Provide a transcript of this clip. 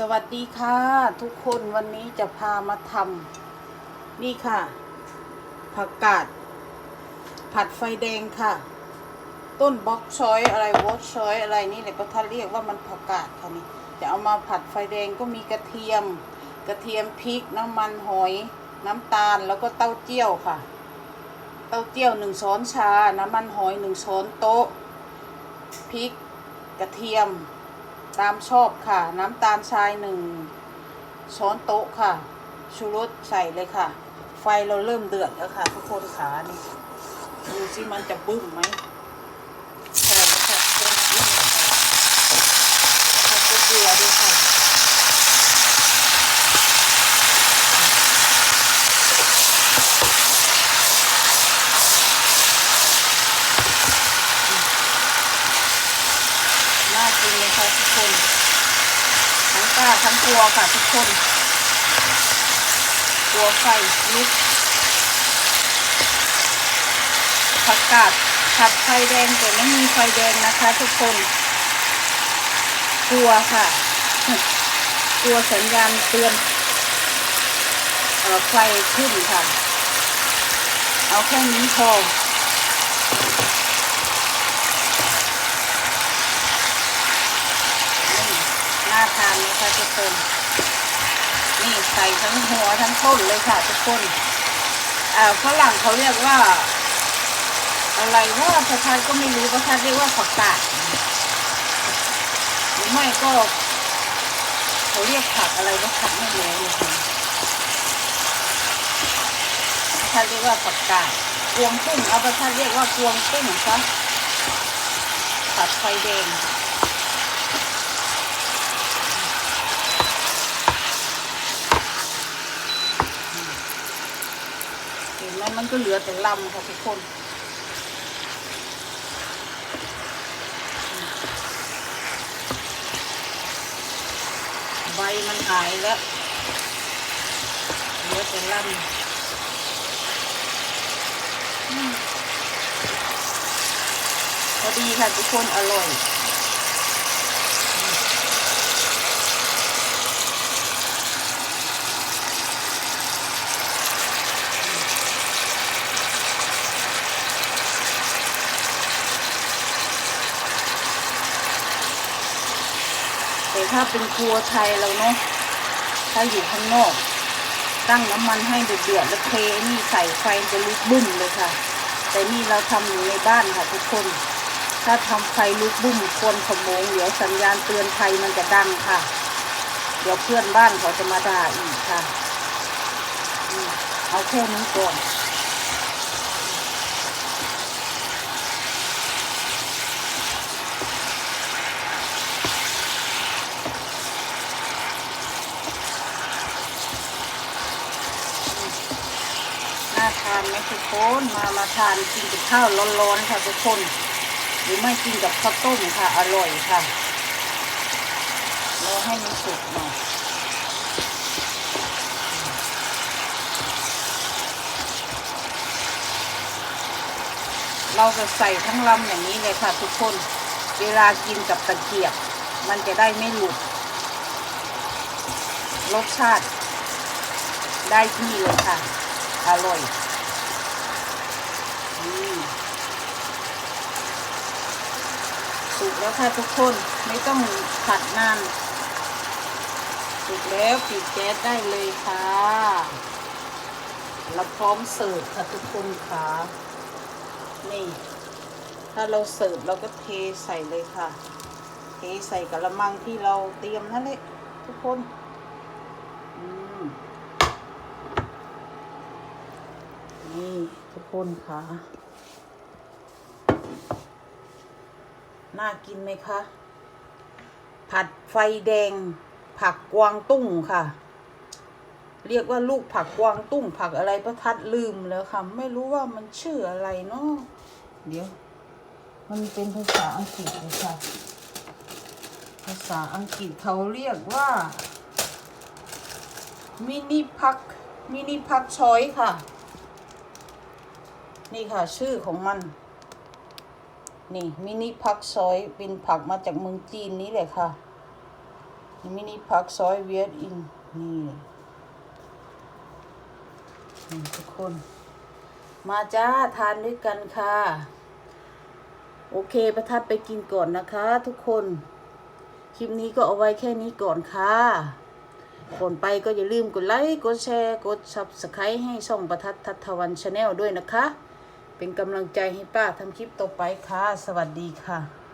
สวัสดีค่ะ ทุกคนวันนี้จะพามาทำนี่ค่ะ ผักกาด ผัดไฟแดงค่ะ ต้นบล็อกชอยอะไรวอชชอยอะไรนี่แหละก็ท่านเรียกว่ามันผักกาดค่ะนี่จะเอามาผัดไฟแดงก็มีกระเทียม กระเทียมพริกน้ำมันหอย น้ำตาลแล้วก็เต้าเจี้ยวค่ะ เต้าเจี้ยวหนึ่งช้อนชา น้ำมันหอยหนึ่งช้อนโต๊ะพริกกระเทียม ตามชอบค่ะ น้ำตาลทรายหนึ่งช้อนโต๊ะค่ะ ชูรสใส่เลยค่ะ ไฟเราเริ่มเดือดแล้วค่ะ ทุกคนขานี่ดูสิมันจะบึ้มไหมใช่แล้วค่ะเริ่มบึ้มแล้วค่ะแล้วก็เกลือด้วยค่ะ น่ากินเลยค่ะทุกคน ทั้งกล้าทั้งกลัวค่ะทุกคนกลัวไฟลุกผักกาดผัดไฟแดงแต่ไม่มีไฟแดงนะคะ ทุกคนกลัวค่ะกลัวสัญญาณเตือนเอ่อไฟขึ้นค่ะ เอาแค่นี้พอ นี่ น่าทานไหมคะทุกคน นี่ใส่ทั้งหัวทั้งต้นเลยค่ะทุกคนอ่าฝรั่งเขาเรียกว่า อะไรว่าประชาก็ไม่รู้ประชาเรียกว่าผักกาดหรือไม่ก็เขาเรียกผักอะไรก็ผักไม่รู้เลยค่ะประชาเรียกว่าผักกาดกวงตุ้งเอาประชาเรียกว่ากวงตุ้งซะผัดไฟแดง เห็นไหมมันก็เหลือแต่ลำค่ะทุกคนใบมันหายแล้วเหลือแต่ลำพอดีค่ะทุกคนอร่อย แต่ถ้าเป็นครัวไทยเราเนาะถ้าอยู่ข้างนอก ตั้งน้ำมันให้เดือดๆแล้วเทนี่ใส่ไฟจะลุกบึ้มเลยค่ะ แต่นี่เราทำอยู่ในบ้านค่ะทุกคน ถ้าทำไฟลุกบึ้มคนขโมงเดี๋ยวสัญญาณเตือนภัยมันจะดังค่ะ เดี๋ยวเพื่อนบ้านเขาจะมาด่าอีกค่ะ เอาแค่นี้ก่อนาทานไหมทุกคนมามาทานกินกับข้าวร้อนๆค่ะทุกคน หรือไม่กินกับข้าวต้มค่ะ อร่อยค่ะรอให้มันสุกหน่อยเราจะใส่ทั้งลำอย่างนี้เลยค่ะ ทุกคน เวลากินกับตะเกียบ มันจะได้ไม่หลุด รสชาติ ได้ที่เลยค่ะ อร่อยอืมสุกแล้วค่ะทุกคนไม่ต้องผัดนานสุกแล้วปิดแก๊สได้เลยค่ะเราพร้อมเสิร์ฟค่ะทุกคนค่ะนี่ ถ้าเราเสิร์ฟเราก็เทใส่เลยค่ะ เทใส่กระมังที่เราเตรียมนั่นแหละทุกคน อืม นี่ ทุกคนค่ะน่ากินไหมคะ ผัดไฟแดง ผักกวางตุ้งค่ะ เรียกว่าลูกผักกวางตุ้ง ผักอะไรประทัดลืมแล้วค่ะ ไม่รู้ว่ามันชื่ออะไรเนาะเดี๋ยว มันเป็นภาษาอังกฤษเลยค่ะ ภาษาอังกฤษเขาเรียกว่ามินิพักมินิพักชอยค่ะ นี่ค่ะชื่อของมัน นี่มินิพักซอยเป็นผักมาจากเมืองจีนนี้เลยค่ะมินิผักซอยเวียดอินนี่นี่ทุกคน มาจ้าทานด้วยกันค่ะ โอเคประทัดไปกินก่อนนะคะ ทุกคน คลิปนี้ก็เอาไว้แค่นี้ก่อนค่ะก่อนไปก็อย่าลืมกดไลค์ กดแชร์ กด subscribe ให้ช่องประทัดทัตวันชาแนลด้วยนะคะ เป็นกำลังใจให้ป้าทำคลิปต่อไปค่ะ สวัสดีค่ะ